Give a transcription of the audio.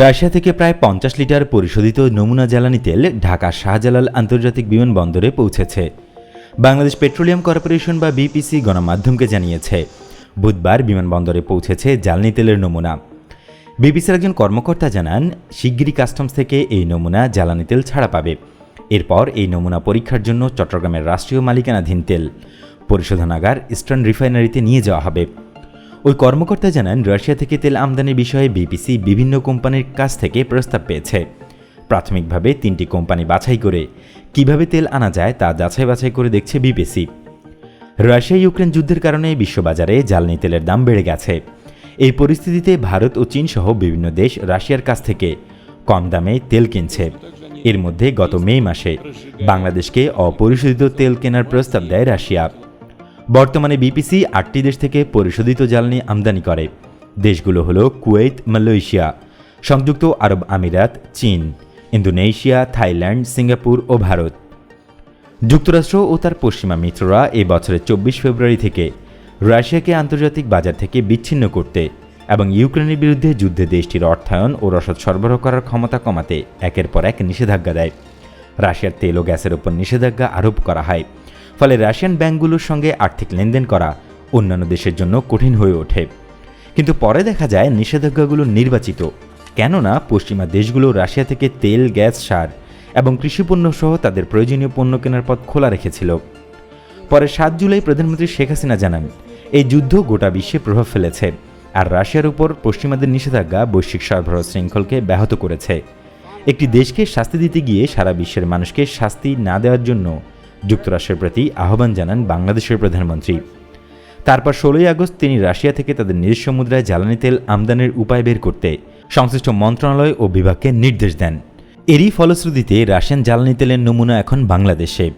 Russia থেকে প্রায় পঞ্চাশ লিটার পরিশোধিত নমুনা জ্বালানি তেল ঢাকা শাহজালাল আন্তর্জাতিক বিমানবন্দরে পৌঁছেছে। বাংলাদেশ পেট্রোলিয়াম কর্পোরেশন বা বিপিসি গণমাধ্যমকে জানিয়েছে, বুধবার বিমানবন্দরে পৌঁছেছে জ্বালানি তেলের নমুনা। বিবিসির একজন কর্মকর্তা জানান, শিগগিরই কাস্টমস থেকে এই নমুনা জ্বালানি তেল ছাড়া পাবে। এরপর এই নমুনা পরীক্ষার জন্য চট্টগ্রামের রাষ্ট্রীয় মালিকানাধীন তেল পরিশোধনাগার ইস্টার্ন রিফাইনারিতে নিয়ে যাওয়া হবে। ওই কর্মকর্তা জানান, রাশিয়া থেকে তেল আমদানির বিষয়ে বিপিসি বিভিন্ন কোম্পানির কাছ থেকে প্রস্তাব পেয়েছে। প্রাথমিকভাবে তিনটি কোম্পানি বাছাই করে কীভাবে তেল আনা যায় তা যাচাই বাছাই করে দেখছে বিপিসি রাশিয়া ইউক্রেন যুদ্ধের কারণে বিশ্ববাজারে জ্বালানি তেলের দাম বেড়ে গেছে। এই পরিস্থিতিতে ভারত ও চীন সহ বিভিন্ন দেশ রাশিয়ার কাছ থেকে কম দামে তেল কিনছে। এর মধ্যে গত মে মাসে বাংলাদেশকে অপরিশোধিত তেল কেনার প্রস্তাব দেয় রাশিয়া। বর্তমানে বিপিসি আটটি দেশ থেকে পরিশোধিত জ্বালানি আমদানি করে। দেশগুলো হলো কুয়েত, মালয়েশিয়া, সংযুক্ত আরব আমিরাত, চীন, ইন্দোনেশিয়া, থাইল্যান্ড, সিঙ্গাপুর ও ভারত। যুক্তরাষ্ট্র ও তার পশ্চিমা মিত্ররা এ বছরের চব্বিশ ফেব্রুয়ারি থেকে রাশিয়াকে আন্তর্জাতিক বাজার থেকে বিচ্ছিন্ন করতে এবং ইউক্রেনের বিরুদ্ধে যুদ্ধে দেশটির অর্থায়ন ও রসদ সরবরাহ করার ক্ষমতা কমাতে একের পর এক নিষেধাজ্ঞা দেয়। রাশিয়ার তেল ও গ্যাসের উপর নিষেধাজ্ঞা আরোপ করা হয়। ফলে রাশিয়ান ব্যাংকগুলোর সঙ্গে আর্থিক লেনদেন করা অন্যান্য দেশের জন্য কঠিন হয়ে ওঠে। কিন্তু পরে দেখা যায় নিষেধাজ্ঞাগুলো নির্বাচিত। কেননা পশ্চিমা দেশগুলো রাশিয়া থেকে তেল, গ্যাস, সার এবং কৃষিপণ্য সহ তাদের প্রয়োজনীয় পণ্য কেনার পথ খোলা রেখেছিল। পরে সাত জুলাই প্রধানমন্ত্রী শেখ হাসিনা জানান, এই যুদ্ধ গোটা বিশ্বে প্রভাব ফেলেছে আর রাশিয়ার উপর পশ্চিমাদের নিষেধাজ্ঞা বৈশ্বিক সরবরাহ শৃঙ্খলকে ব্যাহত করেছে। একটি দেশকে শাস্তি দিতে গিয়ে সারা বিশ্বের মানুষকে শাস্তি না দেওয়ার জন্য যুক্তরাষ্ট্রের প্রতি আহ্বান জানান বাংলাদেশের প্রধানমন্ত্রী। তারপর ষোলোই আগস্ট তিনি রাশিয়া থেকে তাদের নিজস্ব মুদ্রায় জ্বালানি তেল আমদানির উপায় বের করতে সংশ্লিষ্ট মন্ত্রণালয় ও বিভাগকে নির্দেশ দেন। এরই ফলশ্রুতিতে রাশিয়ান জ্বালানি তেলের নমুনা এখন বাংলাদেশে।